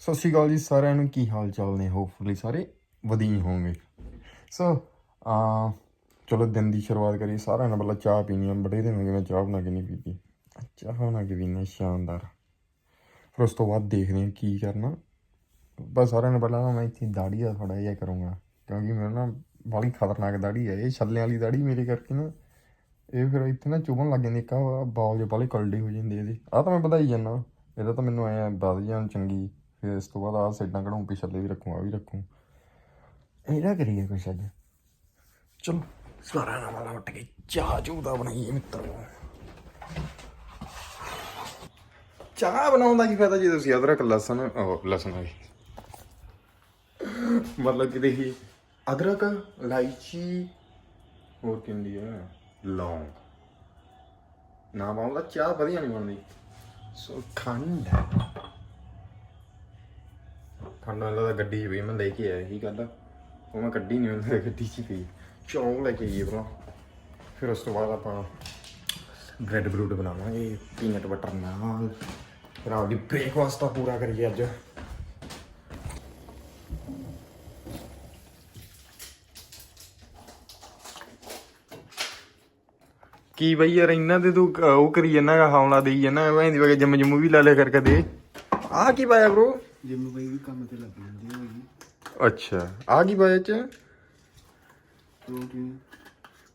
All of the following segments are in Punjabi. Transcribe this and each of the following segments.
ਸਤਿ ਸ਼੍ਰੀ ਅਕਾਲ ਜੀ, ਸਾਰਿਆਂ ਨੂੰ ਕੀ ਹਾਲ ਚਾਲ ਨੇ? ਹੋਪਫੁਲੀ ਸਾਰੇ ਵਧੀਆ ਹੀ ਹੋਵੋਗੇ ਸੋ ਆ ਚਲੋ ਦਿਨ ਦੀ ਸ਼ੁਰੂਆਤ ਕਰੀਏ। ਸਾਰਿਆਂ ਨਾਲ ਪਹਿਲਾਂ ਚਾਹ ਪੀਣੀ ਆ। ਬੜੇ ਦਿਨ ਹੋ ਗਏ ਮੈਂ ਚਾਹ ਬਣਾ ਕੇ ਨਹੀਂ ਪੀਤੀ। ਚਾਹ ਬਣਾ ਕੇ ਪੀਣੀ ਸ਼ਾਨਦਾਰ। ਫਿਰ ਉਸ ਤੋਂ ਬਾਅਦ ਦੇਖਦੇ ਹਾਂ ਕੀ ਕਰਨਾ। ਬਸ ਸਾਰਿਆਂ ਨੂੰ ਪਹਿਲਾਂ ਨਾ ਮੈਂ ਇੱਥੇ ਦਾੜੀ ਦਾ ਥੋੜਾ ਜਿਹਾ ਕਰੂੰਗਾ। ਕਿਉਂਕਿ ਮੇਰੇ ਨਾ ਬੜੀ ਖਤਰਨਾਕ ਦਾੜੀ ਹੈ ਇਹ ਛੱਲਿਆਂ ਵਾਲੀ ਦਾੜੀ ਮੇਰੇ ਕਰਕੇ ਨਾ, ਇਹ ਫਿਰ ਇੱਥੇ ਨਾ ਚੁਭਣ ਲੱਗ ਜਾਂਦੀ ਇੱਕ ਆਹ ਬਾਲ ਜਿਹੇ ਬਾਲੇ ਕਲਡੇ ਹੋ ਜਾਂਦੀ ਇਹਦੀ। ਆਹ ਤਾਂ ਮੈਂ ਵਧਾਈ ਜਾਂਦਾ। ਇਹਦਾ ਤਾਂ ਮੈਨੂੰ ਐ ਵੱਧ ਜਾਣ ਚੰਗੀ। ਫਿਰ ਇਸ ਤੋਂ ਬਾਅਦ ਆਹ ਸਾਈਡਾਂ ਕਢਾਉਂ ਪਿਛਲੇ ਵੀ ਰੱਖੂ ਆ ਵੀ ਰੱਖੂ। ਇਹਦਾ ਕਰੀਏ ਕੁਛ ਅੱਜ। ਚਲੋ, ਸਾਰਾ ਨਾ ਵਾਲਾ ਉੱਠ ਕੇ ਚਾਹ ਚੂਹ ਦਾ ਬਣਾਈਏ ਮਿੱਤਰੋ। ਚਾਹ ਬਣਾਉਣ ਕੀ ਫਾਇਦਾ ਜੇ ਤੁਸੀਂ ਅਦਰਕ, ਲਸਣ, ਉਹ ਲਸਣ ਆ ਮਤਲਬ ਕਿ ਦੇਖੀ, ਅਦਰਕ, ਇਲਾਇਚੀ, ਹੋਰ ਕੀ ਹੁੰਦੀ ਹੈ? ਲੌਂਗ। ਨਾ ਪਾਉਂਦਾ ਚਾਹ ਵਧੀਆ ਨਹੀਂ ਬਣਦੀ। ਸੋ ਖੰਡ। ਖੰਡ ਵਾਲਾ ਤਾਂ ਗੱਡੀ 'ਚ ਪਈ ਮੈਂ ਲੈ ਕੇ ਆਇਆ ਸੀ ਕੱਲ ਉਹ ਮੈਂ ਕੱਢੀ ਨਹੀਂ ਉਹਨਾਂ ਗੱਡੀ 'ਚ ਹੀ ਪਈ ਚਲੋ ਲੈ ਕੇ ਆਈਏ ਭਰਾ ਫਿਰ ਉਸ ਤੋਂ ਬਾਅਦ ਆਪਾਂ ਬ੍ਰੈਡ ਬਰੂਡ ਬਣਾਵਾਂਗੇ ਪੀਨਟ ਬਟਰ ਨਾਲ। ਫਿਰ ਆਪਦੀ ਬ੍ਰੇਕਫਾਸਟ ਤਾਂ ਪੂਰਾ ਕਰੀਏ ਅੱਜ। ਕੀ ਬਈ ਯਾਰ ਇਹਨਾਂ ਦੇ ਤੂੰ ਉਹ ਕਰੀ ਜਾਂਦਾ ਗਾ, ਹੌਲਾ ਦੇਈ ਜਾਂਦਾ ਮੈਂ ਦੀ ਵਗੇ ਜੰਮ ਜੰਮ ਵੀ ਲਾ ਲਿਆ ਕਰ ਕਦੇ ਆਹ ਕੀ ਪਾਇਆ ਬ్రో ਜਿੰਮ ਬਈ ਵੀ ਕੰਮ ਤੇ ਲੱਗ ਜਾਂਦੇ ਹੋਈ ਅੱਛਾ। ਆ ਕੀ ਪਾਇਆ ਚ? ਪ੍ਰੋਟੀਨ।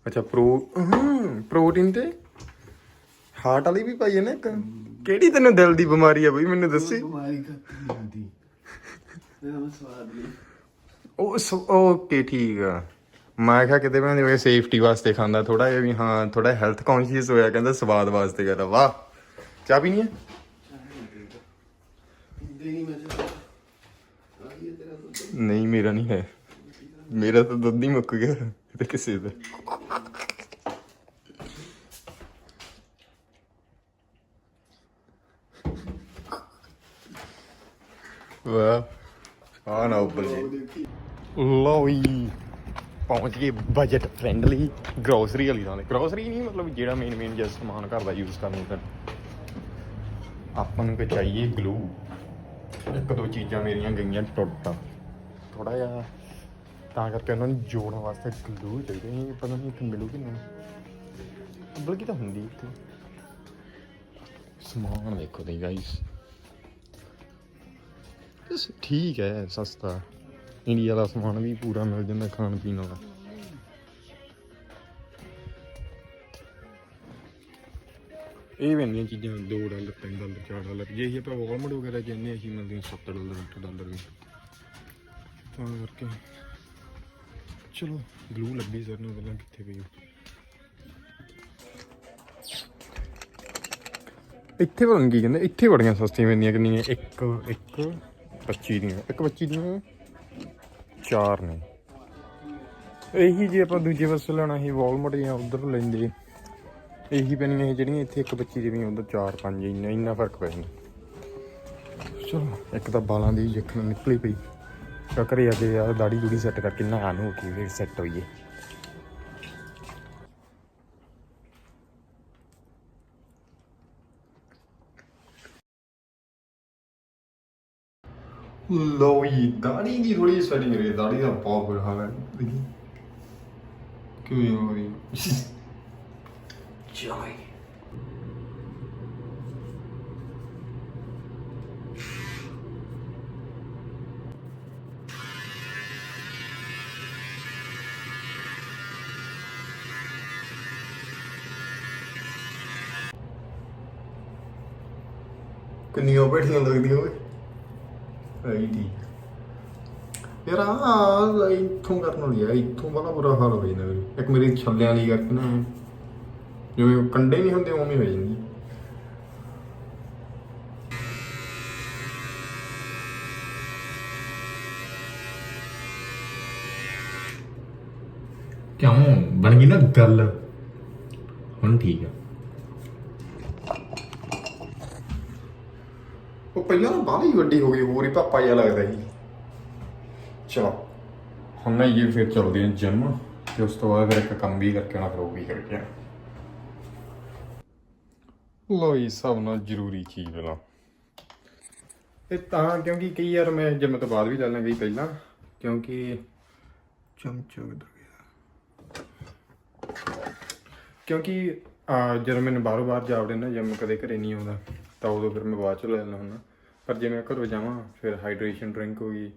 ਅੱਛਾ ਪ੍ਰੋ ਪ੍ਰੋਟੀਨ ਤੇ? ਹਾਰਟ ਵਾਲੀ ਵੀ ਪਾਈ ਹੈ ਨਾ ਇੱਕ? ਕਿਹੜੀ ਤੈਨੂੰ ਦਿਲ ਦੀ ਬਿਮਾਰੀ ਆ ਬਈ ਮੈਨੂੰ ਦੱਸੀ? ਬਿਮਾਰੀ ਖਤਮ ਨਹੀਂ ਹੁੰਦੀ। ਇਹਦਾ ਮੈਂ ਸਵਾਦ ਨਹੀਂ। ਉਹ ਸ- ਓਕੇ ਠੀਕ ਆ। ਮੈਂ ਕਿਹਾ ਕਿਤੇ ਮੈਂ ਜਿਵੇਂ ਸੇਫਟੀ ਵਾਸਤੇ ਖਾਂਦਾ ਥੋੜਾ ਜਿਹਾ ਵੀ ਹਾਂ ਥੋੜਾ ਹੈਲਥ ਕੌਨਸ਼ੀਅਸ ਹੋਇਆ ਕਹਿੰਦਾ ਸਵਾਦ ਵਾਸਤੇ ਕਰਦਾ ਵਾਹ ਚਾਹ ਪੀਣੀ ਹੈ ਦੇਣੀ ਮੈਂ ਚਾਹ ਆਹੀ ਹੈ ਤੇਰਾ ਦੁੱਧ ਨਹੀਂ, ਮੇਰਾ ਨਹੀਂ ਹੈ। ਮੇਰਾ ਤਾਂ ਦੁੱਧ ਹੀ ਮੁੱਕ ਗਿਆ। ਇਹ ਤਾਂ ਕਿਸੇ ਦਾ। ਵਾਹ। ਆ ਨਾ ਉੱਪਰ ਜੀ। ਦੇਖੀ ਪਹੁੰਚ ਗਏ ਬਜਟ ਫ੍ਰੈਂਡਲੀ ਗਰੋਸਰੀ ਵਾਲੀ ਥਾਂ ਤੇ ਗਰੋਸਰੀ ਨਹੀਂ, ਮਤਲਬ ਜਿਹੜਾ ਮੇਨ ਮੇਨ ਜਿਹਾ ਸਮਾਨ ਘਰ ਦਾ ਯੂਜ਼ ਕਰਨਾ ਤਾਂ ਆਪਾਂ ਨੂੰ ਕਿ ਚਾਹੀਏ ਗਲੂ ਇੱਕ ਦੋ ਚੀਜ਼ਾਂ ਮੇਰੀਆਂ ਗਈਆਂ ਟੁੱਟ। ਥੋੜਾ ਜਿਹਾ ਤਾਂ ਕਰਕੇ ਉਹਨਾਂ ਨੂੰ ਜੋੜਨ ਵਾਸਤੇ ਗਲੂ ਚਾਹੀਦੇ ਸੀ ਪਤਾ ਨਹੀਂ ਇੱਥੇ ਮਿਲੂਗੀ ਨਾ ਬਲਕਿ ਤਾਂ ਹੁੰਦੀ ਇੱਥੇ। ਸਮਾਨ ਦੇਖੋ ਤੇ ਗਾਇਸ ਠੀਕ ਹੈ, ਸਸਤਾ। ਇੰਡੀਆ ਦਾ ਸਮਾਨ ਵੀ ਪੂਰਾ ਮਿਲ ਜਾਂਦਾ ਖਾਣ ਪੀਣ ਵਾਲਾ। ਇਹ ਵੈਂਦੀਆਂ ਚੀਜ਼ਾਂ 2 ਡਾਲਰ 3 ਡਾਲਰ 4 ਡਾਲਰ, ਜੇ ਅਸੀਂ ਆਪਾਂ ਵਾਲਮਾਰਟ ਵਗੈਰਾ ਜਾਂਦੇ ਅਸੀਂ ਮਿਲਦੀਆਂ 7 ਡਾਲਰ 8 ਡਾਲਰ ਦੀ ਤਾਂ ਕਰਕੇ ਚਲੋ ਗਲੂ ਲੱਭੀ ਸਰ ਨੂੰ ਪਹਿਲਾਂ ਕਿੱਥੇ ਪਈ ਇੱਥੇ ਪਤਾ ਕੀ ਕਹਿੰਦੇ, ਇੱਥੇ ਬੜੀਆਂ ਸਸਤੀਆਂ ਪੈਂਦੀਆਂ ਕਿੰਨੀਆਂ, ਇੱਕ ਇੱਕ 25 ਦੀਆਂ, ਇੱਕ 25 ਦੀਆਂ ਚਾਰ ਨੇ। ਇਹੀ ਜੇ ਆਪਾਂ ਦੂਜੇ ਪਾਸੇ ਲੈਣਾ ਸੀ ਵਾਲਮਾਰਟ ਜਾਂ ਉਧਰ ਲੈਂਦੇ। ਇਹੀ ਪੈਣੀਆਂ ਸੀ ਜਿਹੜੀਆਂ ਇੱਥੇ ਇੱਕ 25 ਦੀਆਂ ਉਧਰ ਚਾਰ, ਪੰਜ, ਇੰਨਾ ਇੰਨਾ ਫ਼ਰਕ ਪੈ ਜਾਂਦਾ। ਚਲੋ, ਇੱਕ ਤਾਂ ਬਾਲਾਂ ਦੀ ਜਖਣ ਨਿਕਲੀ ਪਈ। ਤਾਂ ਘਰੇ ਆ ਕੇ ਯਾਰ ਦਾੜੀ ਦੂੜੀ ਸੈੱਟ ਕਰਕੇ ਨਹਾ ਨੂੰ ਕੇ ਫਿਰ ਸੈੱਟ ਹੋਈਏ। ਲੋ ਦਾੜੀ ਦੀ ਥੋੜੀ ਸੈਟਿੰਗ ਰਹੀ, ਦਾੜੀ ਦਾ ਬਹੁਤ ਬੁਰਾ ਹਾਲ ਹੈ। ਦੇਖੀ। ਹੋ ਰਹੀ ਚਾਈ ਕਿੰਨੀਆਂ ਬੈਠੀਆਂ ਲੱਗਦੀਆਂ ਓਏ। ਆਈ ਠੀਕ ਯਾਰ ਆ ਇੱਥੋਂ ਕਰਨ ਵਾਲੀ ਆ, ਇੱਥੋਂ ਬੜਾ ਬੁਰਾ ਹਾਲ ਹੋ ਜਾਂਦਾ ਮੇਰੀ ਇੱਕ ਮੇਰੇ ਛੱਲਿਆਂ ਲਈ ਕਰਕੇ ਨਾ। ਜਿਵੇਂ ਕੰਡੇ ਨਹੀਂ ਹੁੰਦੇ ਉਵੇਂ ਹੋ ਜਾਂਦੀ ਕਿਉਂ? ਬਣ ਗਈ ਨਾ ਗੱਲ। ਹੁਣ ਠੀਕ ਆ। ਉਹ ਪਹਿਲਾਂ ਨਾ ਬਾਹਲੀ ਵੱਡੀ ਹੋ ਗਈ ਹੋਰ ਹੀ ਪਾਪਾ ਜਿਹਾ ਲੱਗਦਾ ਸੀ। ਚਲੋ ਹੁਣ ਨਾ ਇਹ ਫਿਰ ਚੱਲਦੇ ਹਾਂ ਜਿਮ ਤੇ ਉਸ ਤੋਂ ਬਾਅਦ ਫਿਰ ਇੱਕ ਕੰਮ ਵੀ ਕਰਕੇ ਆਉਣਾ ਫਿਰ ਉਹ ਵੀ ਕਰਕੇ ਆਉਣਾ। ਲੋ ਇਹ ਸਭ ਨਾਲ ਜ਼ਰੂਰੀ ਚੀਜ਼ ਪਹਿਲਾਂ ਇਹ ਤਾਂ ਕਿਉਂਕਿ ਕਈ ਯਾਰ ਮੈਂ ਜਿਮ ਤੋਂ ਬਾਅਦ ਵੀ ਲੈ ਗਈ ਪਹਿਲਾਂ, ਕਿਉਂਕਿ ਚਮਚਾ ਕਿੱਧਰ ਗਿਆ। ਕਿਉਂਕਿ ਜਦੋਂ ਮੈਨੂੰ ਬਾਹਰੋਂ ਬਾਹਰ ਜਾਵੜੇ ਨਾ ਜਿਮ ਕਦੇ ਘਰੇ ਨਹੀਂ ਆਉਂਦਾ, ਤਾਂ ਉਦੋਂ ਫਿਰ ਮੈਂ ਬਾਅਦ ਚ ਲੈ ਲੈਂਦਾ ਹੁੰਦਾ। ਪਰ ਜੇ ਮੈਂ ਘਰੋਂ ਜਾਵਾਂ, ਫਿਰ ਹਾਈਡਰੇਸ਼ਨ ਡਰਿੰਕ ਹੋ ਗਈ,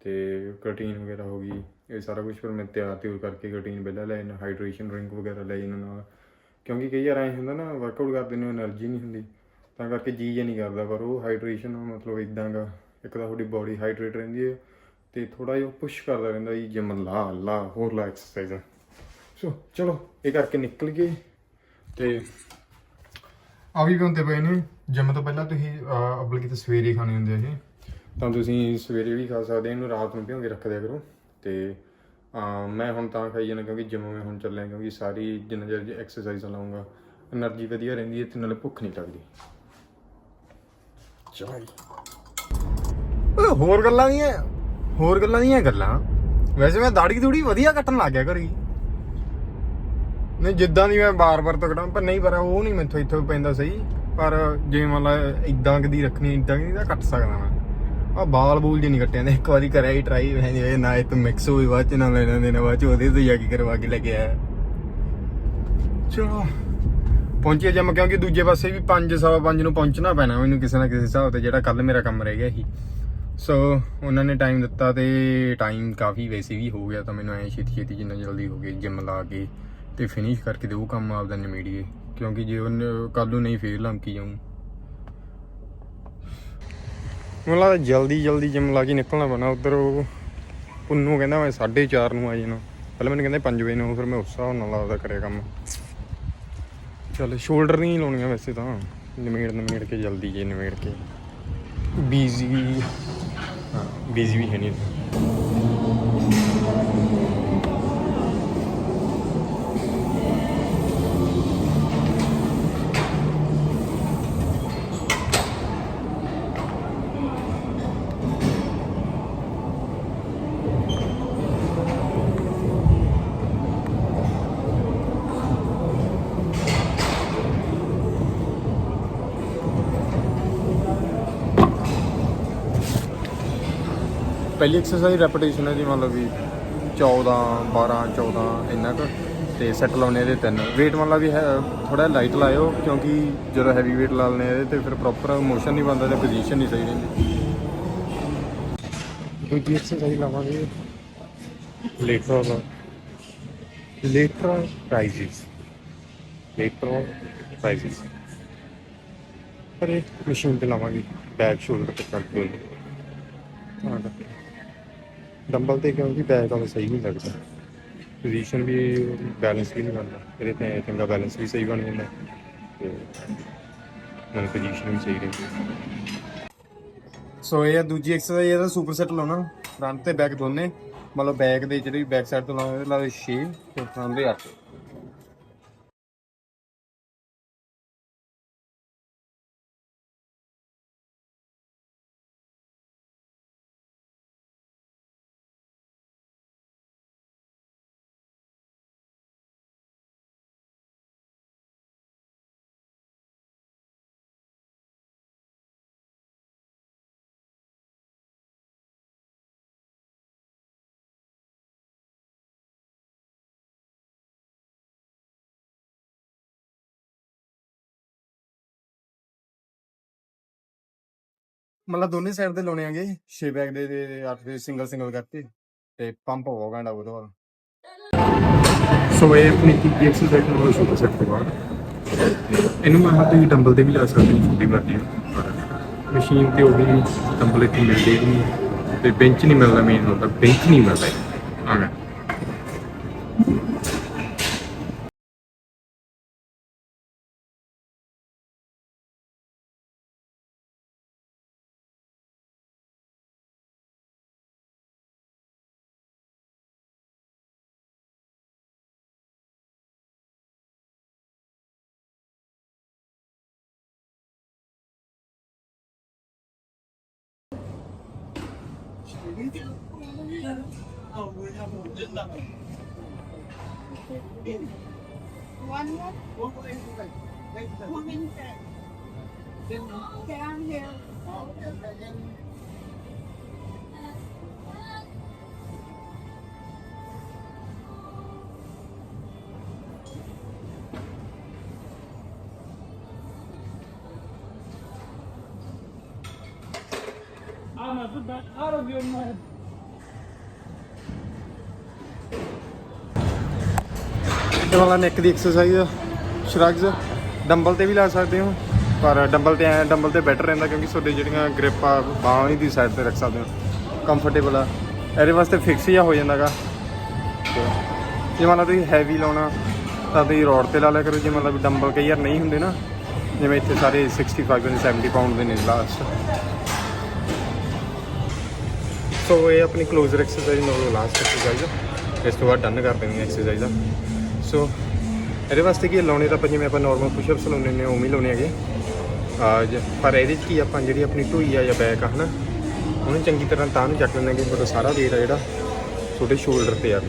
ਤੇ ਪ੍ਰੋਟੀਨ ਵਗੈਰਾ ਹੋ ਗਈ, ਇਹ ਸਾਰਾ ਕੁਝ ਫਿਰ ਮੈਂ ਤਿਆਰ ਤਿਉਰ ਕਰਕੇ ਕ੍ਰੀਟੀਨ ਪਹਿਲਾਂ ਲੈ ਜਾਂਦਾ ਹਾਈਡਰੇਸ਼ਨ ਡਰਿੰਕ ਵਗੈਰਾ ਲੈ ਜਾਂਦਾ ਨਾਲ। ਕਿਉਂਕਿ ਕਈ ਵਾਰ ਐਂ ਹੁੰਦਾ ਨਾ ਵਰਕਆਊਟ ਕਰਦੇ ਨੇ એનર્ਜੀ ਨਹੀਂ ਹੁੰਦੀ। ਤਾਂ ਕਰਕੇ ਜੀ ਜੇ ਨਹੀਂ ਕਰਦਾ, ਪਰ ਉਹ ਹਾਈਡਰੇਸ਼ਨ ਮਤਲਬ ਇਦਾਂ ਦਾ, ਇੱਕ ਤਾਂ ਤੁਹਾਡੀ ਬਾਡੀ ਹਾਈਡਰੇਟ ਰਹਿੰਦੀ ਹੈ ਤੇ ਥੋੜਾ ਜਿਹਾ ਪੁਸ਼ ਕਰਦਾ ਰਹਿੰਦਾ ਜੀ ਜਿਮ ਲਾ ਲਾ, ਹੋਰ ਲਾ ਐਕਸਰਸਾਈਜ਼ ਸੋ ਚਲੋ, ਇਹ ਕਰਕੇ ਨਿਕਲ ਗਏ ਤੇ ਆ ਵੀ ਹੁੰਦੇ ਪਏ ਨੇ, ਜਿਮ ਤੋਂ ਪਹਿਲਾਂ ਤੁਸੀਂ ਅਬਲ ਕਿਤੇ ਸਵੇਰੇ ਖਾਣੇ ਹੁੰਦੇ ਹੈ ਜੀ ਤਾਂ ਤੁਸੀਂ ਸਵੇਰੇ ਵੀ ਖਾ ਸਕਦੇ ਇਹਨੂੰ ਰਾਤ ਨੂੰ ਭਿਓ ਕੇ ਰੱਖ ਦਿਆ ਕਰੋ ਤੇ ਮੈਂ ਹੁਣ ਤਾਂ ਖਾਈ ਜਾਣਾ ਕਿਉਂਕਿ ਜਿਮ ਮੈਂ ਹੁਣ ਚੱਲਿਆ ਕਿਉਂਕਿ ਸਾਰੀ ਜਿੰਨਾ ਚਿਰ ਐਕਸਰਸਾਈਜ਼ ਲਾਉਂਗਾ એનર્ਜੀ ਵਧੀਆ ਰਹਿੰਦੀ ਹੈ ਤੇ ਨਾਲੇ ਭੁੱਖ ਨਹੀਂ ਲੱਗਦੀ। ਚਾਈ ਓਏ ਹੋਰ ਗੱਲਾਂ ਨਹੀਂ ਐ ਹੋਰ ਗੱਲਾਂ ਨਹੀਂ ਐ ਗੱਲਾਂ। ਵੈਸੇ ਮੈਂ ਦਾੜੀ ਥੋੜੀ ਵਧੀਆ ਕੱਟਣ ਲੱਗ ਗਿਆ ਘਰੀ ਨਹੀਂ ਜਿੱਦਾਂ ਦੀ ਮੈਂ ਬਾਰ-ਬਾਰ ਤੋਂ ਕਟਾਂ ਪਰ ਨਹੀਂ ਪਰ ਉਹ ਨਹੀਂ ਮੈਥੋਂ ਇੱਥੋਂ ਪੈਂਦਾ ਸਹੀ। ਪਰ ਜੇ ਮੰਨ ਲਾ ਇਦਾਂ ਕਦੀ ਰੱਖਣੀ ਇਦਾਂ ਨਹੀਂ ਤਾਂ ਕੱਟ ਸਕਦਾ ਮੈਂ। ਆ ਬਾਲ ਬੂਲ ਜੇ ਨਹੀਂ ਕੱਟਿਆ ਜਾਂਦੇ ਇੱਕ ਵਾਰੀ ਕਰਿਆ ਹੀ ਟਰਾਈ ਮੈਂ ਜੇ ਨਾ, ਇਹ ਤਾਂ ਮਿਕਸ ਹੋਈ, ਬਾਅਦ ਚ ਨਾ ਲੈਣਾ ਦੇਣਾ ਬਾਅਦ ਚ ਉਹਦੇ ਤੋਂ ਜਾ ਕੇ ਕਰਵਾ ਕੇ ਲੈ ਕੇ ਆਇਆ। ਚਲੋ ਪਹੁੰਚਿਆ ਜਮ ਕਿਉਂਕਿ ਦੂਜੇ ਪਾਸੇ ਵੀ 5 ਸਵਾ 5 ਨੂੰ ਪਹੁੰਚਣਾ ਪੈਣਾ ਮੈਨੂੰ ਕਿਸੇ ਨਾ ਕਿਸੇ ਹਿਸਾਬ ਤੇ, ਜਿਹੜਾ ਕੱਲ ਮੇਰਾ ਕੰਮ ਰਹਿ ਗਿਆ ਸੀ। ਸੋ ਉਹਨਾਂ ਨੇ ਟਾਈਮ ਦਿੱਤਾ ਤੇ ਟਾਈਮ ਕਾਫੀ ਵੈਸੇ ਵੀ ਹੋ ਗਿਆ ਤਾਂ ਮੈਨੂੰ ਐ ਛੇਤੀ ਛੇਤੀ ਜਿੰਨਾ ਜਲਦੀ ਹੋ ਗਿਆ ਜਿਮ ਲਾ ਕੇ ਤੇ ਫਿਨਿਸ਼ ਕਰਕੇ ਤੇ ਉਹ ਕੰਮ ਆਪਦਾ ਨਿਮੇੜੀਏ ਕਿਉਂਕਿ ਜੇ ਉਹਨੇ ਕੱਲ ਨੂੰ ਨਹੀਂ ਫੇਰ ਲੰਕੀ ਜਾਊਂ। ਮੈਨੂੰ ਲੱਗਦਾ ਜਲਦੀ ਜਲਦੀ ਜਿਮ ਲਾ ਕੇ ਨਿਕਲਣਾ ਪੈਣਾ। ਉਧਰ ਉਹ ਪੁੰਨੂ ਕਹਿੰਦਾ ਮੈਂ 4:30 ਨੂੰ ਆ ਜਾਣਾ। ਪਹਿਲਾਂ ਮੈਨੂੰ ਕਹਿੰਦੇ 5 ਵਜੇ ਨੂੰ, ਫਿਰ ਮੈਂ ਉਸ ਹਿਸਾਬ ਨਾਲ ਲੱਗਦਾ ਕਰਿਆ ਕੰਮ। ਚੱਲ ਸ਼ੋਲਡਰ ਨਹੀਂ ਲਾਉਣੀਆਂ ਵੈਸੇ ਤਾਂ। ਨਿਮੇੜ ਨਿਮੇੜ ਕੇ, ਜਲਦੀ ਜੇ ਨਿਮੇੜ ਕੇ। ਬੀਜ਼ੀ ਹਾਂ ਬੀਜ਼ੀ ਵੀ ਹੈ ਨਹੀਂ। ਪਹਿਲੀ ਐਕਸਰਸਾਈਜ਼ ਰੈਪੀਟੇਸ਼ਨ ਹੈ ਜੀ, ਮਤਲਬ ਵੀ 14 12 14 ਇੰਨਾ ਕੁ, ਤੇ ਸੈੱਟ ਲਾਉਣੇ ਇਹਦੇ ਤਿੰਨ। weight ਮਤਲਬ ਵੀ ਥੋੜਾ ਲਾਈਟ ਲਾਇਓ, ਕਿਉਂਕਿ ਜਦੋਂ ਹੈਵੀ weight ਲਾ ਲੈਣੇ ਇਹਦੇ ਤੇ ਫਿਰ ਪ੍ਰੋਪਰ ਮੋਸ਼ਨ ਨਹੀਂ ਬਣਦਾ ਤੇ ਪੋਜੀਸ਼ਨ ਨਹੀਂ ਸਹੀ ਰਹਿੰਦੀ। ਦੂਜੀ ਐਕਸਰਸਾਈਜ਼ ਲਾਵਾਂਗੇ। ਲੇਟਰਲ ਲੇਟਰਲ ਰਾਈਜ਼ਸ ਲੇਟਰਲ ਰਾਈਜ਼ਸ ਪਰ ਇਹ ਮਸ਼ੀਨ ਤੇ ਲਾਵਾਂਗੇ ਬੈਕ ਸ਼ੋਲਡਰ ਤੇ ਕੰਟਰੋਲ ਤਾਂ ਕਰਕੇ ਡੰਬਲ ਤੇ ਕਿਉਂਕਿ ਬੈਕ ਵਾਲਾ ਸਹੀ ਨਹੀਂ ਲੱਗਦਾ। ਪੋਜੀਸ਼ਨ ਵੀ ਬੈਲੈਂਸ ਵੀ ਨਹੀਂ ਬਣਦਾ। ਇਹਦੇ ਤੇ ਚੰਗਾ ਬੈਲੈਂਸ ਵੀ ਸਹੀ ਬਣ ਜਾਂਦਾ। ਤੇ ਨਾਲ ਪੋਜੀਸ਼ਨ ਵੀ ਸਹੀ ਰਹਿੰਦੀ। ਸੋ ਇਹ ਆ ਦੂਜੀ ਐਕਸਰਸਾਈਜ਼ ਇਹਦਾ ਸੁਪਰ ਸੈਟ ਲਾਉਣਾ। ਫਰੰਟ ਤੇ ਬੈਕ ਦੋਨੇ। ਮਤਲਬ ਬੈਕ ਦੇ ਜਿਹੜੀ ਬੈਕ ਸਾਈਡ ਤੋਂ ਲਾਉਂਦੇ ਲਾਵੇ 6 ਤੇ ਫਰੰਟ ਦੇ 8 ਮਤਲਬ ਦੋਨੇ ਸਾਈਡ ਤੇ ਲਾਉਣੇ ਆਗੇ 6 ਬੈਗ ਦੇ ਦੇ 8 ਦੇ ਸਿੰਗਲ ਸਿੰਗਲ ਕਰਕੇ ਤੇ ਪੰਪ ਹੋ ਘੰਟਾ ਉਹਦੇ ਬਾਅਦ ਸੋ ਇਹ ਆਪਣੀ ਤੀਜੀ ਐਕਸਰਸਾਈਜ਼ ਨੂੰ ਸੁਪਰ ਸੈਟ ਤੋਂ ਬਾਅਦ ਇਹਨੂੰ ਮੈਂ ਹੱਥ ਹੀ ਡੰਬਲ ਤੇ ਵੀ ਲਾ ਸਕਦੀ ਹਾਂ, ਛੋਟੀ ਮਰਜ਼ੀ ਪਰ ਮਸ਼ੀਨ ਤੇ ਉਹ ਵੀ ਡੰਬਲ ਇੱਥੇ ਮਿਲਦੇ ਹੀ ਨਹੀਂ। ਤੇ ਬੈਂਚ ਨਹੀਂ ਮਿਲਦਾ ਮੇਨ ਹੁੰਦਾ ਬੈਂਚ ਨਹੀਂ ਮਿਲਦਾ। ਆ ਗਿਆ। One more? One more is okay. Then, okay, I'm here. Okay, then. Out of your mind. ਇਹ ਵਾਲਾ ਨੈਕ ਦੀ ਐਕਸਰਸਾਈਜ਼ ਆ। ਸ਼ਰਗਸ ਡੰਬਲ ਤੇ ਵੀ ਲਾ ਸਕਦੇ ਹੋ, ਪਰ ਡੰਬਲ ਤੇ ਐ ਡੰਬਲ ਤੇ ਬੈਟਰ ਰਹਿੰਦਾ ਕਿਉਂਕਿ ਤੁਹਾਡੇ ਜਿਹੜੀਆਂ ਗ੍ਰਿਪ ਆ, ਬਾਹਾਂ ਦੀ ਸਾਈਡ ਤੇ ਰੱਖ ਸਕਦੇ ਹੋ। ਕੰਫਰਟੇਬਲ ਆ। ਇਹਦੇ ਵਾਸਤੇ ਫਿਕਸ ਹੀ ਆ ਹੋ ਜਾਂਦਾਗਾ। ਜੇ ਮੰਨ ਲਓ ਤੁਸੀਂ ਹੈਵੀ ਲਾਉਣਾ, ਤਾਂ ਤੁਸੀਂ ਰੋਡ ਤੇ ਲਾ ਲਿਆ ਕਰੋ। ਜੇ ਮਤਲਬ ਡੰਬਲ ਕਈ ਵਾਰ ਨਹੀਂ ਹੁੰਦੇ ਨਾ, ਜਿਵੇਂ ਇੱਥੇ ਸਾਰੇ 65 ਜਾਂ 70 ਪਾਉਂਡ ਦੇ ਨੇ ਲਾਸਟ ਸੋ ਇਹ ਆਪਣੀ ਕਲੋਜ਼ਰ ਐਕਸਰਸਾਈਜ਼ ਨਾਲ ਲਾਸਟ ਐਕਸਰਸਾਈਜ਼ ਇਸ ਤੋਂ ਬਾਅਦ ਡਨ ਕਰ ਦੇਣੀ ਐਕਸਰਸਾਈਜ਼ ਦਾ ਸੋ ਇਹਦੇ ਵਾਸਤੇ ਕੀ ਲਾਉਣੇ ਤਾਂ ਆਪਾਂ ਜਿਵੇਂ ਆਪਾਂ ਨਾਰਮਲ ਪੁਸ਼ਅਪਸ ਲਾਉਂਦੇ ਨੇ, ਉਵੇਂ ਹੀ ਲਾਉਣੇ ਹੈਗੇ। ਆ ਪਰ ਇਹਦੇ 'ਚ ਕੀ ਆਪਾਂ ਜਿਹੜੀ ਆਪਣੀ ਢੂਈ ਆ ਜਾਂ ਬੈਕ ਆ, ਹਨਾ, ਉਹਨੂੰ ਚੰਗੀ ਤਰ੍ਹਾਂ ਤਾਂ ਨੂੰ ਚੱਕ ਲੈਂਦੇ ਕਿ ਤੁਹਾਡਾ ਸਾਰਾ weight ਆ ਜਿਹੜਾ ਤੁਹਾਡੇ ਸ਼ੋਲਡਰ ਤੇ ਆ।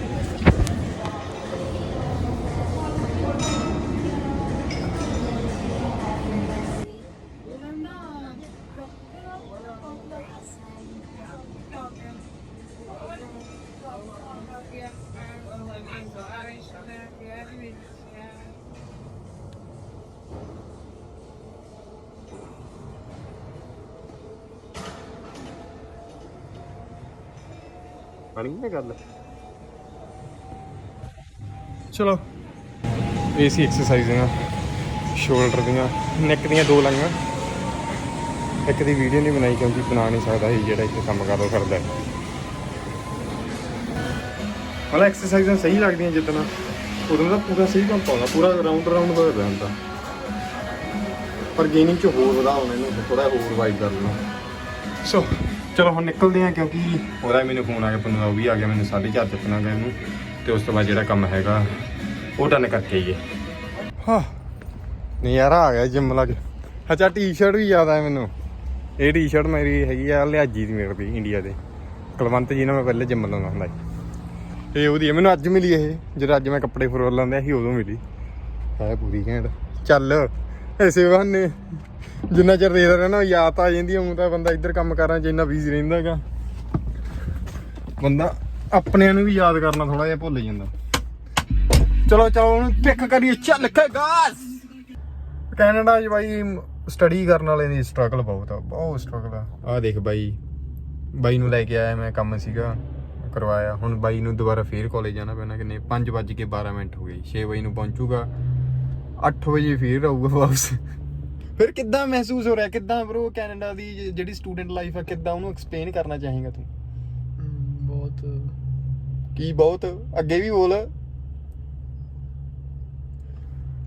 ਬਣ ਨਾ ਗੱਲ? ਚਲੋ। ਇਹ ਸੀ ਐਕਸਰਸਾਈਜ਼ਾਂ ਸ਼ੋਲਡਰ ਦੀਆਂ ਨੈਕ ਦੀਆਂ ਦੋ ਲਾਈਆਂ। ਇੱਕ ਦੀ ਵੀਡੀਓ ਨਹੀਂ ਬਣਾਈ ਕਿਉਂਕਿ ਬਣਾ ਨਹੀਂ ਸਕਦਾ ਸੀ ਜਿਹੜਾ ਇੱਥੇ ਕੰਮ ਕਰਦਾ ਕਰਦਾ ਹੈ। ਮਤਲਬ ਐਕਸਰਸਾਈਜ਼ਾਂ ਸਹੀ ਲੱਗਦੀਆਂ ਜਿੱਦਣ ਉਦੋਂ ਦਾ ਪੂਰਾ ਸਹੀ ਕੰਮ ਪਾਉਂਦਾ ਪੂਰਾ ਰਾਉਂਡ ਰਾਉਂਡ ਵਧਦਾ ਹੁੰਦਾ। ਪਰ ਗੇਨਿੰਗ ਚ ਹੋਰ ਵਧਾ ਹੋਣਾ ਇਹਨੂੰ ਥੋੜਾ ਹੋਰ ਵਾਈਡ ਕਰ ਲੈਣਾ। ਸੋ ਚਲੋ ਹੁਣ ਨਿਕਲਦੇ ਆ ਕਿਉਂਕਿ ਉਹਦਾ ਮੈਨੂੰ ਫੋਨ ਆ ਗਿਆ ਪੰਨੂ ਦਾ ਉਹ ਵੀ ਆ ਗਿਆ ਮੈਨੂੰ 4:30 ਚੱਕਣਾ ਗਿਆ ਇਹਨੂੰ। ਤੇ ਉਸ ਤੋਂ ਬਾਅਦ ਜਿਹੜਾ ਕੰਮ ਹੈਗਾ ਉਹ ਡਨ ਕਰਕੇ ਆਈਏ। ਹਾਂ। ਨਜ਼ਾਰਾ ਆ ਗਿਆ ਜਿਮ ਲਾ ਕੇ ਅੱਛਾ ਟੀ-ਸ਼ਰਟ ਵੀ ਯਾਦ ਆਇਆ ਮੈਨੂੰ। ਇਹ ਟੀ-ਸ਼ਰਟ ਮੇਰੀ ਹੈਗੀ ਆ ਲਿਆਜੀ ਦੀ ਮੇਰੇ ਦੀ ਇੰਡੀਆ ਦੇ। ਕੁਲਵੰਤ ਜੀ ਨਾਲ ਮੈਂ ਪਹਿਲੇ ਜਿਮ ਲਾਉਂਦਾ ਹੁੰਦਾ ਸੀ। ਇਹ ਉਹਦੀ ਹੈ ਮੈਨੂੰ ਅੱਜ ਮਿਲੀ ਇਹ। ਜਦੋਂ ਅੱਜ ਮੈਂ ਕੱਪੜੇ ਫਰੋਲ ਲਾਉਂਦਾ ਸੀ ਉਦੋਂ ਮਿਲੀ। ਹੈ ਪੂਰੀ ਘੈਂਟ। ਚੱਲ। ਐਸੇ ਬਹਾਨੇ। ਜਿੰਨਾ ਚਿਰ ਦੇਖਦਾ ਰਹਿਣਾ, ਯਾਦ ਆ ਜਾਂਦੀ ਹੂੰ ਤਾਂ ਬੰਦਾ ਇੱਧਰ ਕੰਮ ਕਰਾਂ ਚ ਇੰਨਾ ਬਿਜ਼ੀ ਰਹਿੰਦਾਗਾ ਬੰਦਾ ਆਪਣਿਆਂ ਨੂੰ ਵੀ ਯਾਦ ਕਰਨਾ ਥੋੜਾ ਜਿਹਾ ਭੁੱਲ ਜਾਂਦਾ। ਚਲੋ ਚਲੋ, ਹੁਣ ਪਿਕ ਕਰੀਏ, ਚੱਲ ਕੇ ਗਾਸ ਕੈਨੇਡਾ 'ਚ ਬਾਈ ਸਟੱਡੀ ਕਰਨ ਵਾਲੇ ਦੀ ਸਟਰਗਲ ਬਹੁਤ ਆ, ਬਹੁਤ ਸਟਰਗਲ ਆ। ਆ ਦੇਖ ਬਾਈ ਬਾਈ ਨੂੰ ਲੈ ਕੇ ਆਇਆ ਮੈਂ ਕੰਮ ਸੀਗਾ, ਕਰਵਾਇਆ। ਹੁਣ ਬਾਈ ਨੂੰ ਦੁਬਾਰਾ ਫੇਰ ਕਾਲਜ ਜਾਣਾ ਪੈਣਾ, ਕਿੰਨੇ? 5:12 ਮਿੰਟ ਹੋ ਗਏ। 6 ਵਜੇ ਨੂੰ ਪਹੁੰਚੂਗਾ। 8 ਵਜੇ ਫੇਰ ਆਊਗਾ ਵਾਪਸ। ਫਿਰ ਕਿੱਦਾਂ ਮਹਿਸੂਸ ਹੋ ਰਿਹਾ? ਕਿੱਦਾਂ ਬ్రో ਕੈਨੇਡਾ ਦੀ ਜਿਹੜੀ ਸਟੂਡੈਂਟ ਲਾਈਫ ਆ ਕਿੱਦਾਂ ਉਹਨੂੰ ਐਕਸਪਲੇਨ ਕਰਨਾ ਚਾਹੇਗਾ ਤੂੰ? ਬਹੁਤ। ਕੀ ਬਹੁਤ? ਅੱਗੇ ਵੀ ਬੋਲ।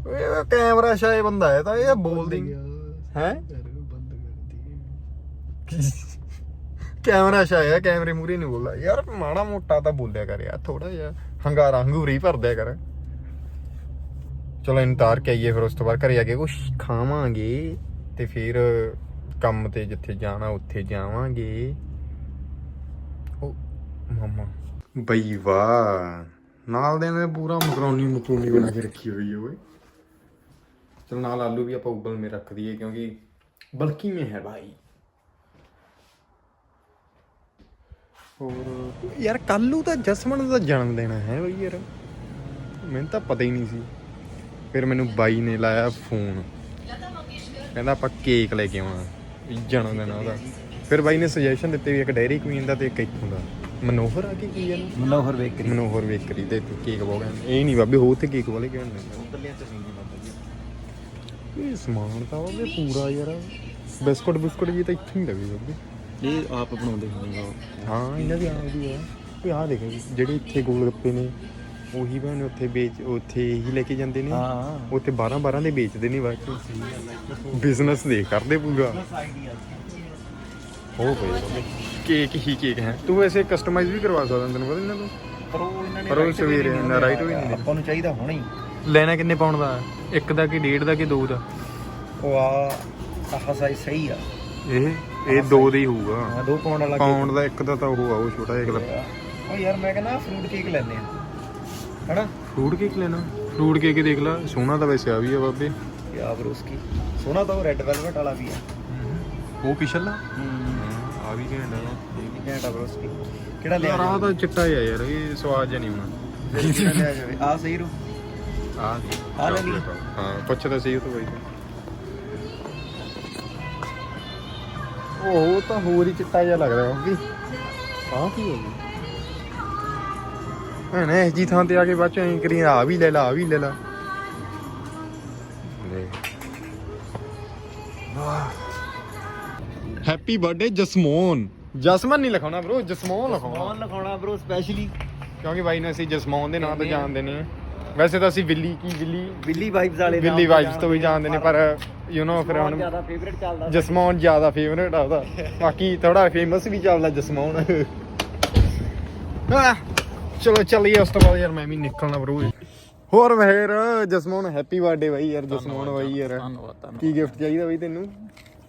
ਇਹ ਕੈਮਰਾ ਸ਼ਾਏ ਬੰਦਾ ਹੈ ਤਾਂ ਇਹ ਬੋਲਦੀ ਹੈ? ਬੰਦ ਕਰਦੀ ਕੈਮਰਾ ਸ਼ਾਏ ਹੈ ਕੈਮਰੇ ਮੂਰੇ ਨਹੀਂ ਬੋਲਦਾ। ਯਾਰ ਮਾੜਾ ਮੋਟਾ ਤਾਂ ਬੋਲਿਆ ਕਰ ਯਾਰ ਥੋੜਾ ਜਿਹਾ ਹੰਗਾਰਾ ਹੰਗੂਰੀ ਭਰਦਿਆ ਕਰ। ਚਲੋ ਇਹਨੂੰ ਤਾਰ ਕੇ ਆਈਏ ਫਿਰ ਉਸ ਤੋਂ ਬਾਅਦ ਘਰੇ ਆ ਕੇ ਕੁਝ ਖਾਵਾਂਗੇ ਤੇ ਫਿਰ ਕੰਮ ਤੇ ਜਿੱਥੇ ਜਾਣਾ ਉੱਥੇ ਜਾਵਾਂਗੇ। ਉਹ ਮਮਾ। ਬਈ ਵਾਹ। ਨਾਲ ਦੇ ਨੇ ਪੂਰਾ ਮਕਰੋਨੀ ਮਕਰੋਨੀ ਬਣਾ ਕੇ ਰੱਖੀ ਹੋਈ ਹੈ ਓਏ। ਚਲ ਨਾਲ ਆਲੂ ਵੀ ਆਪਾਂ ਉਬਲ ਮੇ ਰੱਖ ਦਈਏ ਕਿਉਂਕਿ ਬਲਕੀ ਮੇ ਹੈ ਭਾਈ। ਹੋਰ, ਯਾਰ ਕੱਲੂ ਤਾਂ ਜਸਮਣ ਦਾ ਜਨਮ ਦਿਨ ਹੈ ਬਈ ਯਾਰ। ਮੈਨੂੰ ਤਾਂ ਪਤਾ ਹੀ ਨਹੀਂ ਸੀ। ਫਿਰ ਮੈਨੂੰ ਬਾਈ ਨੇ ਲਾਇਆ ਫੋਨ। ਕਹਿੰਦਾ ਆਪਾਂ ਕੇਕ ਲੈ ਕੇ ਆਉਣਾ ਵੀ ਜਨਮ ਦਿਨ ਆ ਉਹਦਾ। ਫਿਰ ਬਾਈ ਨੇ ਸੁਜੈਸ਼ਨ ਦਿੱਤੇ ਵੀ ਇੱਕ ਡੈਰੀ ਕੁਈਨ ਦਾ ਤੇ ਇੱਕ ਇੱਥੋਂ ਦਾ। ਮਨੋਹਰ ਆ ਕੇ ਕੀ ਹੈ ਮਨੋਹਰ ਬੇਕਰੀ। ਮਨੋਹਰ ਬੇਕਰੀ ਤੇ ਕੇਕ ਕਹਿੰਦੇ ਇਹ ਨਹੀਂ ਬਾਬੇ ਹੋ ਤੇ ਕੇਕ ਵਾਲੇ ਤਸਵੀਰਾਂ ਬਾਬਾ ਇਹ ਸਮਾਨ ਤਾਂ ਉਹਦੇ ਪੂਰਾ ਯਾਰ। ਬਿਸਕੁਟ ਬਿਸਕੁਟ ਜੀ ਤਾਂ ਇੱਥੇ ਹੀ ਲੱਗੇ ਬਾਬੇ। ਇਹ ਆਪ ਬਣਾਉਂਦੇ ਹੁੰਦੇ ਹਾਂ ਇਹਨਾਂ ਦੀ ਆਪ ਦੀ ਹੈ ਕੋਈ ਆ ਦੇਖ ਜਿਹੜੇ ਇੱਥੇ ਗੋਲ ਗੱਪੇ ਨੇ ਉਹੀ ਭੈਣ ਉੱਥੇ ਵੇਚ ਉੱਥੇ ਹੀ ਲੈ ਕੇ ਜਾਂਦੇ ਨੇ। ਹਾਂ। ਉੱਥੇ 12 12 ਦੇ ਵੇਚਦੇ ਨੇ ਬਾਕੀ ਬਿਜ਼ਨਸ ਦੇ ਕਰਦੇ ਪੂਰਾ। ਹੋ ਗਏ। ਬਾਬੇ ਕੇਕ ਹੀ ਕੇਕ ਹੈ। ਤੂੰ ਵੈਸੇ ਕਸਟਮਾਈਜ਼ ਵੀ ਕਰਵਾ ਸਕਦਾ ਤੈਨੂੰ ਪਤਾ ਇਹਨਾਂ ਤੋਂ ਪਰ ਉਹ ਇਹਨਾਂ ਨੇ ਪਰ ਉਹ ਸਵੇਰੇ ਨਾ right ਵੀ ਨਹੀਂ। ਆਪਾਂ ਨੂੰ ਚਾਹੀਦਾ ਹੁਣੇ ਹੀ। ਲੈਣਾ ਕਿੰਨੇ ਪਾਉਣ ਦਾ? ਇੱਕ ਦਾ ਕਿ ਡੇਢ ਦਾ ਕਿ ਦੋ ਦਾ? ਉਹ ਆ ਆਹ ਸਾਈਜ਼ ਸਹੀ ਆ। ਇਹ ਇਹ ਦੋ ਦਾ ਹੀ ਹੋਊਗਾ। ਹਾਂ 2 ਪਾਉਂਡ ਵਾਲਾ ਪਾਉਂਡ ਦਾ ਇੱਕ ਦਾ ਤਾਂ ਉਹ ਆ ਉਹ ਛੋਟਾ ਜਿਹਾ cake। ਉਹ ਯਾਰ ਮੈਂ ਕਹਿੰਦਾ ਫਰੂਟ ਕੇਕ ਲੈਣੇ ਆ। ਹਨਾ? ਫਰੂਟ ਕੇਕ ਲੈਣਾ। ਫਰੂਟ ਕੇਕ ਦੇਖ ਲੈ ਸੋਹਣਾ ਤਾਂ ਵੈਸੇ ਆ ਵੀ ਆ ਬਾਬੇ। ਯਾ ਬਰੋਸਕੀ ਸੋਨਾ ਤਾਂ ਉਹ ਰੈੱਡ ਵੈਲਵਟ ਵਾਲਾ ਵੀ ਆ। ਉਹ ਪਿਛਲਾ? ਆ ਵੀ ਘੈਂਟ ਆ। ਘੰਟਾ ਬਰੋਸਕੀ ਕਿਹੜਾ ਲਿਆ ਯਾਰ ਆਹ ਤਾਂ ਚਿੱਟਾ ਜਿਹਾ ਯਾਰ ਇਹ ਸਵਾਦ ਜਿਹਾ ਨਹੀਂ ਹੋਣਾ। ਕਿਹੜਾ ਲਿਆ ਜਾਵੇ? ਆ ਸਹੀ ਰੂ ਆ ਲੈ ਲਈ? ਹਾਂ ਪੁੱਛ ਤਾਂ ਸਹੀ ਉਹ ਤੋਂ ਬਾਈ ਉਹ ਤਾਂ ਹੋਰ ਹੀ ਚਿੱਟਾ ਜਿਹਾ ਲੱਗਦਾ ਵੀ ਆਹ ਕੀ ਹੋ ਗਿਆ? ਭੈਣੇ ਇਸ ਜੀ ਥਾਂ ਤੇ ਆ ਕੇ ਬਾਅਦ ਐਂ ਕਰੀ ਆ ਵੀ ਲੈ ਲਾ ਆ ਵੀ ਲੈ ਲੈ। ਹੈਪੀ ਬਰਥਡੇ ਜਸਮੋਨ ਜਸਮਨ ਨਹੀਂ ਲਿਖਾਉਣਾ ਬ్రో ਜਸਮੋਨ ਲਿਖਾਉਣਾ। ਲਿਖਾਉਣਾ ਬ్రో ਸਪੈਸ਼ਲੀ ਕਿਉਂਕਿ ਬਾਈ ਨੇ ਅਸੀਂ ਜਸਮੋਨ ਦੇ ਨਾਂ ਤੋਂ ਜਾਣਦੇ ਨੇ। ਵੈਸੇ ਤਾਂ ਅਸੀਂ ਵਿੱਲੀ ਕੀ ਵਿੱਲੀ ਵਿੱਲੀ ਵਾਈਬਸ ਵਾਲੇ ਨਾਲ ਵਿੱਲੀ ਵਾਈਬਸ ਤੋਂ ਵੀ ਜਾਣਦੇ ਨੇ ਪਰ ਯੂ نو ਫਿਰ ਹੁਣ ਜ਼ਿਆਦਾ ਫੇਵਰਿਟ ਚੱਲਦਾ। ਜਸਮੌਨ ਜ਼ਿਆਦਾ ਫੇਵਰਿਟ ਆ ਉਹਦਾ। ਬਾਕੀ ਥੋੜਾ ਫੇਮਸ ਵੀ ਚੱਲਦਾ ਜਸਮੌਨ ਚਲੋ ਚੱਲੀਏ ਉਸ ਤੋਂ ਬਾਅਦ ਯਾਰ ਮੈਂ ਵੀ ਨਿਕਲਣਾ ਬਰੂ। ਹੋਰ ਫੇਰ ਜਸਮੋਨ ਹੈਪੀ ਬਰਥਡੇ ਬਾਈ ਯਾਰ ਜਸਮੋਨ ਬਾਈ ਯਾਰ। ਕੀ ਗਿਫਟ ਚਾਹੀਦਾ ਬਾਈ ਤੈਨੂੰ?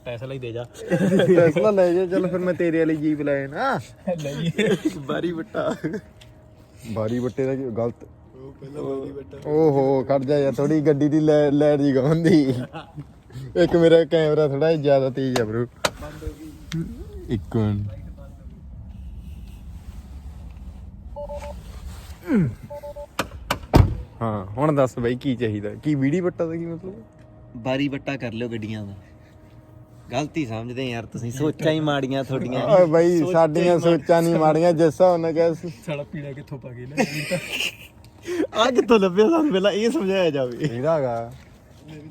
ਪੈਸੇ ਲਈ ਦੇ ਜਾ। ਫੈਸਲਾ ਲੈ ਜਾ ਚੱਲ ਫਿਰ ਮੈਂ ਤੇਰੇ ਵਾਲੀ ਜੀਪ ਲੈ ਨਾ। ਲਈ ਬਾਰੀ ਬੱਟਾ ਬਾਰੀ ਬੱਟੇ ਦਾ ਗਲਤ? ਓਹੋ ਖੜ ਜਾ ਯਾਰ ਥੋੜੀ ਗੱਡੀ ਦੀ ਲੈ- ਲਾਈਟ ਜੀ ਗਾਉਂਦੀ ਇੱਕ ਮੇਰਾ ਕੈਮਰਾ ਥੋੜਾ ਜ਼ਿਆਦਾ ਤੇਜ਼ ਆ ਬ్రో ਇੱਕ ਮਿੰਟ। ਹਾਂ ਹੁਣ ਦੱਸ ਬਈ ਕੀ ਚਾਹੀਦਾ? ਕੀ ਵੀੜੀ ਬੱਟਾ ਦਾ ਕੀ ਮਤਲਬ? ਬਾਰੀ ਬੱਟਾ ਕਰ ਲਿਓ ਗੱਡੀਆਂ ਦਾ। ਗਲਤੀ ਸਮਝਦੇ ਯਾਰ ਤੁਸੀਂ ਸੋਚਾਂ ਹੀ ਮਾੜੀਆਂ ਤੁਹਾਡੀਆਂ। ਓਏ ਬਈ ਸਾਡੀਆਂ ਸੋਚਾਂ ਨਹੀਂ ਮਾੜੀਆਂ ਜਿਸਾ ਉਹਨੇ ਕਿਹਾ ਸਾਲਾ ਪੀੜਾ ਕਿੱਥੋਂ ਪਾ ਗਏ ਆ ਕਿੱਥੋਂ ਲੱਭਿਆ ਸਾਨੂੰ ਪਹਿਲਾਂ? ਇਹ ਸਮਝਾਇਆ ਜਾਵੇ। ਇਹਦਾ ਹੈਗਾ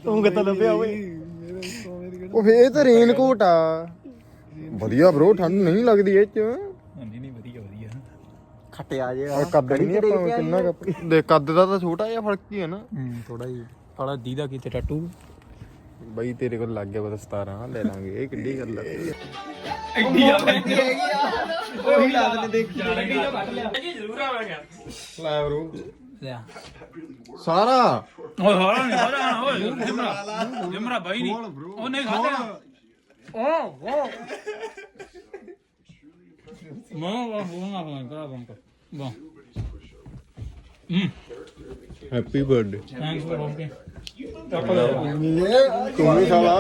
ਤੂੰ ਕਿੱਥੋਂ ਲੱਭਿਆ ਓਏ? ਉਹ ਫੇਰ ਇਹ ਤਾਂ ਰੇਨ ਕੋਟ ਆ। ਵਧੀਆ ਬ్రో ਠੰਡ ਨਹੀਂ ਲੱਗਦੀ ਇਹ ਚ ਹਾਂਜੀ ਨਹੀਂ ਵਧੀਆ ਵਧੀਆ ਖੱਟਿਆ ਜੇ ਇਹ ਕੱਦ ਨਹੀਂ ਆਪਾਂ ਨੂੰ ਕਿੰਨਾ ਕੁ- ਦੇ ਕੱਦ ਦਾ ਤਾਂ ਛੋਟਾ ਜਿਹਾ ਫ਼ਰਕ ਹੀ ਹੈ ਨਾ। ਹੂੰ ਥੋੜਾ ਹੀ। ਸਾਲਾ ਦੀਦਾ ਕੀਤੇ ਟੱਟੂ ਬਈ ਤੇਰੇ ਕੋਲ ਲੱਗ ਗਿਆ ਪਤਾ 17 ਲੈ ਲਾਂਗੇ। ਇਹ ਕਿੱਡੀ ਗੱਲ ਆ। ਉਹੀ ਲਾਦ ਨੇ ਦੇਖ ਲੈ ਬ్రో ਲਿਆ। ਸਾਰਾ? ਓਏ ਹੋਰਾ ਨਹੀਂ ਹੋਰਾ ਓਏ ਜਿਮਰਾ ਜਿਮਰਾ ਬਾਈ ਨਹੀਂ। ਉਹ ਨਹੀਂ ਖਾਦਾ ਓ ਓ। ਮੋ ਉਹ ਉਹ ਨਾ ਹੋਣਾ ਕਰਾ bunk happy birthday thanks for okay ਤੂੰ ਵੀ ਸਾਲਾ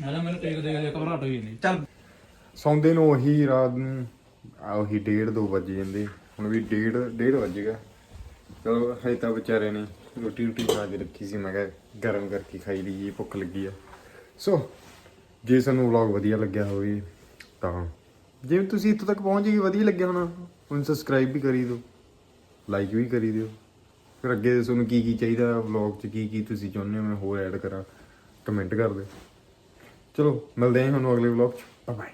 ਨਾਲੇ ਮੈਨੂੰ ਟੇਕ ਦੇ ਦੇ ਘਬਰਾਹਟ ਹੋਈ ਨਹੀਂ ਚੱਲ। ਸੌਂਦੇ ਨੂੰ ਉਹੀ ਰਾਤ ਨੂੰ ਆ ਉਹੀ 1:30 2 ਵਜੇ ਜਾਂਦੇ। ਹੁਣ ਵੀ 1:30 1:30 ਵੱਜ ਗਿਆ। ਚਲੋ ਹਜੇ ਤਾਂ ਵਿਚਾਰੇ ਨੇ ਰੋਟੀ ਰੋਟੀ ਖਾ ਕੇ ਰੱਖੀ ਸੀ। ਮੈਂ ਕਿਹਾ ਗਰਮ ਕਰਕੇ ਖਾਈ ਲਈਏ ਭੁੱਖ ਲੱਗੀ ਆ। ਸੋ ਜੇ ਤੁਹਾਨੂੰ ਵਲੌਗ ਵਧੀਆ ਲੱਗਿਆ ਹੋਵੇ ਤਾਂ ਜੇ ਤੁਸੀਂ ਇੱਥੋਂ ਤੱਕ ਪਹੁੰਚ ਗਏ ਵਧੀਆ ਲੱਗਿਆ ਹੋਣਾ। ਹੁਣ ਸਬਸਕ੍ਰਾਈਬ ਵੀ ਕਰੀ ਦਿਓ ਲਾਈਕ ਵੀ ਕਰੀ ਦਿਓ। ਫਿਰ ਅੱਗੇ ਤੁਹਾਨੂੰ ਕੀ ਕੀ ਚਾਹੀਦਾ ਵਲੌਗ 'ਚ ਕੀ ਕੀ ਤੁਸੀਂ ਚਾਹੁੰਦੇ ਹੋ, ਮੈਂ ਹੋਰ ਐਡ ਕਰਾਂ। ਕਮੈਂਟ ਕਰ ਦਿਓ। ਚਲੋ, ਮਿਲਦੇ ਹਾਂ ਤੁਹਾਨੂੰ ਅਗਲੇ ਵਲੌਗ 'ਚ। ਬਾਏ